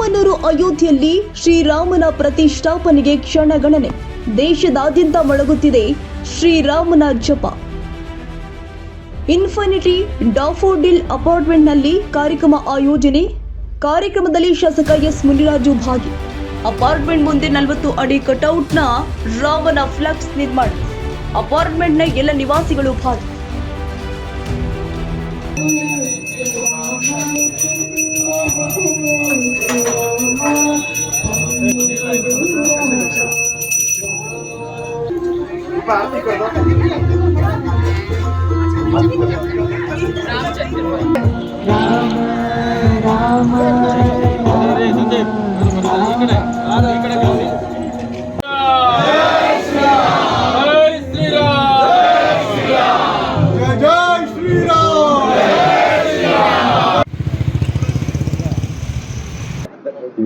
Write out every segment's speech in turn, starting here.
ರಾಮನೂರು ಅಯೋಧ್ಯೆಯಲ್ಲಿ ಶ್ರೀರಾಮನ ಪ್ರತಿಷ್ಠಾಪನೆಗೆ ಕ್ಷಣಗಣನೆ. ದೇಶದಾದ್ಯಂತ ಮೊಳಗುತ್ತಿದೆ ಶ್ರೀರಾಮನ ಜಪ. ಇನ್ಫಿನಿಟಿ ಡಾಫೋಡಿಲ್ ಅಪಾರ್ಟ್ಮೆಂಟ್ನಲ್ಲಿ ಕಾರ್ಯಕ್ರಮ ಆಯೋಜನೆ. ಕಾರ್ಯಕ್ರಮದಲ್ಲಿ ಶಾಸಕ ಎಸ್ ಮುನಿರಾಜು ಭಾಗಿ. ಅಪಾರ್ಟ್ಮೆಂಟ್ ಮುಂದೆ ನಲವತ್ತು ಅಡಿ ಕಟೌಟ್ನ ರಾಮನ ಫ್ಲೆಕ್ಸ್ ನಿರ್ಮಾಣ. ಅಪಾರ್ಟ್ಮೆಂಟ್ನ ಎಲ್ಲ ನಿವಾಸಿಗಳು ಭಾಗಿ.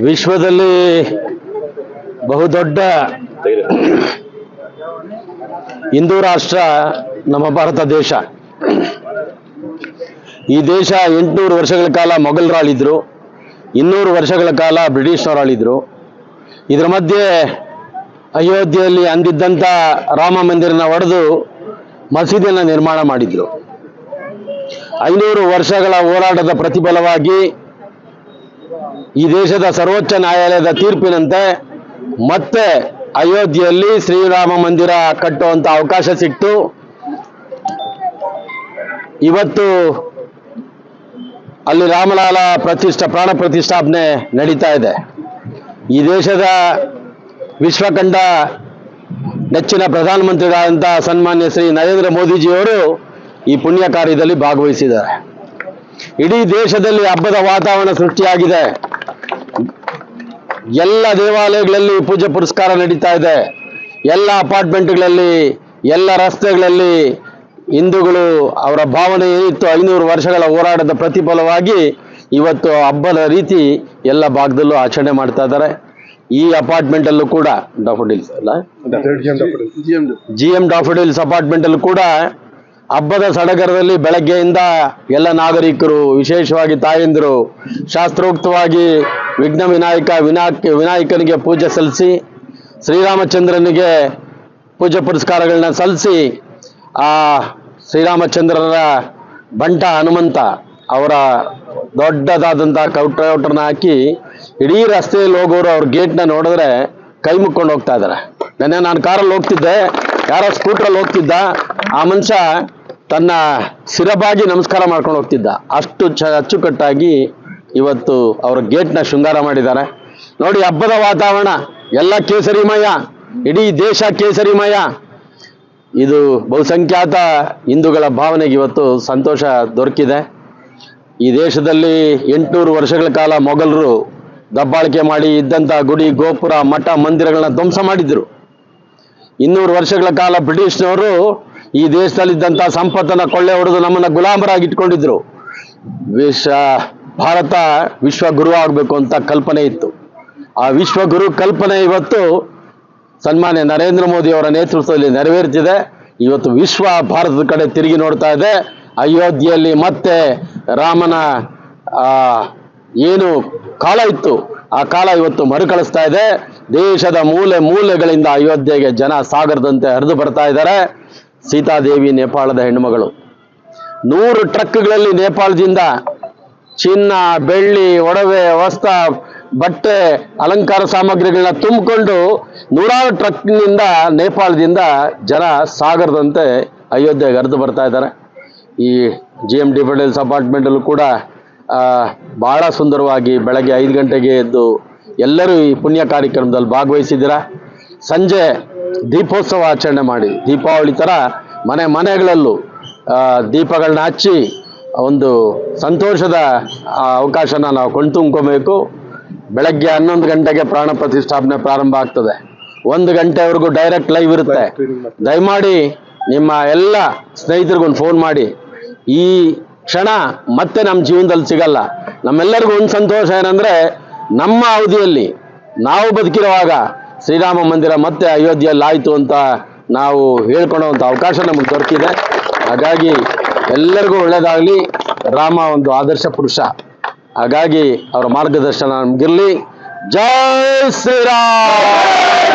ವಿಶ್ವದಲ್ಲಿ ಬಹುದೊಡ್ಡ ಹಿಂದೂ ರಾಷ್ಟ್ರ, ನಮ್ಮ ಭಾರತ ದೇಶ. ಈ ದೇಶ ಎಂಟುನೂರು ವರ್ಷಗಳ ಕಾಲ ಮೊಘಲರಾಳಿದ್ರು, ಇನ್ನೂರು ವರ್ಷಗಳ ಕಾಲ ಬ್ರಿಟಿಷ್ನವರಾಳಿದ್ರು. ಇದರ ಮಧ್ಯೆ ಅಯೋಧ್ಯೆಯಲ್ಲಿ ಅಂದಿದ್ದಂಥ ರಾಮ ಮಂದಿರನ ಒಡೆದು ಮಸೀದಿಯನ್ನು ನಿರ್ಮಾಣ ಮಾಡಿದ್ರು. ಐನೂರು ವರ್ಷಗಳ ಹೋರಾಟದ ಪ್ರತಿಫಲವಾಗಿ ಈ ದೇಶದ ಸರ್ವೋಚ್ಚ ನ್ಯಾಯಾಲಯದ ತೀರ್ಪಿನಂತೆ ಮತ್ತೆ ಅಯೋಧ್ಯೆಯಲ್ಲಿ ಶ್ರೀರಾಮ ಮಂದಿರ ಕಟ್ಟುವಂತ ಅವಕಾಶ ಸಿಕ್ತು ಇವತ್ತು ಅಲ್ಲಿ ರಾಮಲಾಲ ಪ್ರತಿಷ್ಠಾ, ಪ್ರಾಣ ಪ್ರತಿಷ್ಠಾಪನೆ ನಡೀತಾ ಇದೆ. ಈ ದೇಶದ ವಿಶ್ವಕಂಡ ನೆಚ್ಚಿನ ಪ್ರಧಾನಮಂತ್ರಿಗಳಾದಂಥ ಸನ್ಮಾನ್ಯ ಶ್ರೀ ನರೇಂದ್ರ ಮೋದಿಜಿಯವರು ಈ ಪುಣ್ಯ ಕಾರ್ಯದಲ್ಲಿ ಭಾಗವಹಿಸಿದ್ದಾರೆ. ಇಡೀ ದೇಶದಲ್ಲಿ ಹಬ್ಬದ ವಾತಾವರಣ ಸೃಷ್ಟಿಯಾಗಿದೆ. ಎಲ್ಲ ದೇವಾಲಯಗಳಲ್ಲಿ ಪೂಜೆ ಪುರಸ್ಕಾರ ನಡೀತಾ ಇದೆ. ಎಲ್ಲ ಅಪಾರ್ಟ್ಮೆಂಟ್ಗಳಲ್ಲಿ ಎಲ್ಲ ರಸ್ತೆಗಳಲ್ಲಿ ಹಿಂದೂಗಳು ಅವರ ಭಾವನೆ ಏನಿತ್ತು ಐನೂರು ವರ್ಷಗಳ ಹೋರಾಟದ ಪ್ರತಿಫಲವಾಗಿ ಇವತ್ತು ಹಬ್ಬದ ರೀತಿ ಎಲ್ಲ ಭಾಗದಲ್ಲೂ ಆಚರಣೆ ಮಾಡ್ತಾ ಇದ್ದಾರೆ. ಈ ಅಪಾರ್ಟ್ಮೆಂಟಲ್ಲೂ ಕೂಡ ಡಾಫೋಡಿಲ್ಸ್ ಅಲ್ಲ? ಜಿ ಎಂ ಡಾಫೋಡಿಲ್ಸ್ ಅಪಾರ್ಟ್ಮೆಂಟಲ್ಲೂ ಕೂಡ ಹಬ್ಬದ ಸಡಗರದಲ್ಲಿ ಬೆಳಗ್ಗೆಯಿಂದ ಎಲ್ಲ ನಾಗರಿಕರು, ವಿಶೇಷವಾಗಿ ತಾಯಂದಿರು, ಶಾಸ್ತ್ರೋಕ್ತವಾಗಿ ವಿಘ್ನ ವಿನಾಯಕ ವಿನಾಯಕ, ವಿನಾಯಕನಿಗೆ ಪೂಜೆ ಸಲ್ಲಿಸಿ, ಶ್ರೀರಾಮಚಂದ್ರನಿಗೆ ಪೂಜೆ ಪುರಸ್ಕಾರಗಳನ್ನ ಸಲ್ಲಿಸಿ, ಆ ಶ್ರೀರಾಮಚಂದ್ರರ ಬಂಟ ಹನುಮಂತ ಅವರ ದೊಡ್ಡದಾದಂಥ ಕೌಟೌಟರ್ನ ಹಾಕಿ ಇಡೀ ರಸ್ತೆಯಲ್ಲಿ ಹೋಗೋರು ಅವ್ರ ಗೇಟ್ನ ನೋಡಿದ್ರೆ ಕೈ ಮುಕ್ಕೊಂಡು ಹೋಗ್ತಾ ಇದ್ದಾರೆ ನೆನ್ನೆ ನಾನು ಕಾರಲ್ಲಿ ಹೋಗ್ತಿದ್ದೆ, ಯಾರೋ ಸ್ಕೂಟ್ರಲ್ಲಿ ಹೋಗ್ತಿದ್ದ, ಆ ಮನುಷ್ಯ ತನ್ನ ಸಿರಬಾಗಿ ನಮಸ್ಕಾರ ಮಾಡ್ಕೊಂಡು ಹೋಗ್ತಿದ್ದ. ಅಷ್ಟು ಚ ಅಚ್ಚುಕಟ್ಟಾಗಿ ಇವತ್ತು ಅವರ ಗೇಟ್ನ ಶೃಂಗಾರ ಮಾಡಿದ್ದಾರೆ. ನೋಡಿ ಹಬ್ಬದ ವಾತಾವರಣ. ಎಲ್ಲ ಕೇಸರಿಮಯ. ಇಡೀ ದೇಶ ಕೇಸರಿಮಯ. ಇದು ಬಹುಸಂಖ್ಯಾತ ಹಿಂದೂಗಳ ಭಾವನೆಗೆ ಇವತ್ತು ಸಂತೋಷ ದೊರಕಿದೆ. ಈ ದೇಶದಲ್ಲಿ ಎಂಟುನೂರು ವರ್ಷಗಳ ಕಾಲ ಮೊಘಲರು ದಬ್ಬಾಳಿಕೆ ಮಾಡಿ ಇದ್ದಂಥ ಗುಡಿ, ಗೋಪುರ, ಮಠ, ಮಂದಿರಗಳನ್ನ ಧ್ವಂಸ ಮಾಡಿದ್ರು. ಇನ್ನೂರು ವರ್ಷಗಳ ಕಾಲ ಬ್ರಿಟಿಷ್ನವರು ಈ ದೇಶದಲ್ಲಿದ್ದಂಥ ಸಂಪತ್ತನ್ನ ಕೊಳ್ಳೆ ಹೊಡೆದು ನಮ್ಮನ್ನ ಗುಲಾಮರಾಗಿ ಇಟ್ಕೊಂಡಿದ್ರು. ವಿಶ್ವ, ಭಾರತ ವಿಶ್ವ ಗುರು ಆಗಬೇಕು ಅಂತ ಕಲ್ಪನೆ ಇತ್ತು. ಆ ವಿಶ್ವ ಗುರು ಕಲ್ಪನೆ ಇವತ್ತು ಸನ್ಮಾನ್ಯ ನರೇಂದ್ರ ಮೋದಿ ಅವರ ನೇತೃತ್ವದಲ್ಲಿ ನೆರವೇರ್ತಿದೆ. ಇವತ್ತು ವಿಶ್ವ ಭಾರತದ ಕಡೆ ತಿರುಗಿ ನೋಡ್ತಾ ಇದೆ. ಅಯೋಧ್ಯೆಯಲ್ಲಿ ಮತ್ತೆ ರಾಮನ ಏನು ಕಾಲ ಇತ್ತು. ಆ ಕಾಲ ಇವತ್ತು ಮರುಕಳಿಸ್ತಾ ಇದೆ. ದೇಶದ ಮೂಲೆ ಮೂಲೆಗಳಿಂದ ಅಯೋಧ್ಯೆಗೆ ಜನ ಸಾಗರದಂತೆ ಹರಿದು ಬರ್ತಾ ಇದ್ದಾರೆ. ಸೀತಾದೇವಿ ನೇಪಾಳದ ಹೆಣ್ಣುಮಗಳು. ನೂರು ಟ್ರಕ್ಗಳಲ್ಲಿ ನೇಪಾಳದಿಂದ ಚಿನ್ನ, ಬೆಳ್ಳಿ, ಒಡವೆ ವಸ್ತ ಬಟ್ಟೆ, ಅಲಂಕಾರ ಸಾಮಗ್ರಿಗಳನ್ನ ತುಂಬಿಕೊಂಡು ನೂರಾರು ಟ್ರಕ್ನಿಂದ ನೇಪಾಳದಿಂದ ಜನ ಸಾಗರದಂತೆ ಅಯೋಧ್ಯೆಗೆ ಹರಿದು ಬರ್ತಾ ಇದ್ದಾರೆ. ಈ ಜಿ ಎಂ ಡಿ ಪಟೇಲ್ಸ್ ಅಪಾರ್ಟ್ಮೆಂಟಲ್ಲೂ ಕೂಡ ಭಾಳ ಸುಂದರವಾಗಿ ಬೆಳಗ್ಗೆ ಐದು ಗಂಟೆಗೆ ಎದ್ದು ಎಲ್ಲರೂ ಈ ಪುಣ್ಯ ಕಾರ್ಯಕ್ರಮದಲ್ಲಿ ಭಾಗವಹಿಸಿದ್ದೀರಾ. ಸಂಜೆ ದೀಪೋತ್ಸವ ಆಚರಣೆ ಮಾಡಿ, ದೀಪಾವಳಿ ಥರ ಮನೆ ಮನೆಗಳಲ್ಲೂ ದೀಪಗಳನ್ನ ಹಚ್ಚಿ ಒಂದು ಸಂತೋಷದ ಅವಕಾಶನ ನಾವು ಕೊಂಡ್ತುಂಬ್ಕೋಬೇಕು. ಬೆಳಗ್ಗೆ ಹನ್ನೊಂದು ಗಂಟೆಗೆ ಪ್ರಾಣ ಪ್ರತಿಷ್ಠಾಪನೆ ಪ್ರಾರಂಭ ಆಗ್ತದೆ. ಒಂದು ಗಂಟೆವರೆಗೂ ಡೈರೆಕ್ಟ್ ಲೈವ್ ಇರುತ್ತೆ. ದಯಮಾಡಿ ನಿಮ್ಮ ಎಲ್ಲ ಸ್ನೇಹಿತರಿಗೊಂದು ಫೋನ್ ಮಾಡಿ. ಈ ಕ್ಷಣ ಮತ್ತೆ ನಮ್ಮ ಜೀವನದಲ್ಲಿ ಸಿಗಲ್ಲ. ನಮ್ಮೆಲ್ಲರಿಗೂ ಒಂದು ಸಂತೋಷ ಏನಂದ್ರೆ, ನಮ್ಮ ಅವಧಿಯಲ್ಲಿ ನಾವು ಬದುಕಿರುವಾಗ ಶ್ರೀರಾಮ ಮಂದಿರ ಮತ್ತೆ ಅಯೋಧ್ಯೆಯಲ್ಲಿ ಆಯಿತು ಅಂತ ನಾವು ಹೇಳ್ಕೊಳ್ಳುವಂಥ ಅವಕಾಶ ನಮಗೆ ದೊರಕಿದೆ. ಹಾಗಾಗಿ ಎಲ್ಲರಿಗೂ ಒಳ್ಳೆಯದಾಗಲಿ ರಾಮ ಒಂದು ಆದರ್ಶ ಪುರುಷ. ಹಾಗಾಗಿ ಅವರ ಮಾರ್ಗದರ್ಶನ ನಮಗಿರಲಿ. ಜೈ ಶ್ರೀರಾಮ್!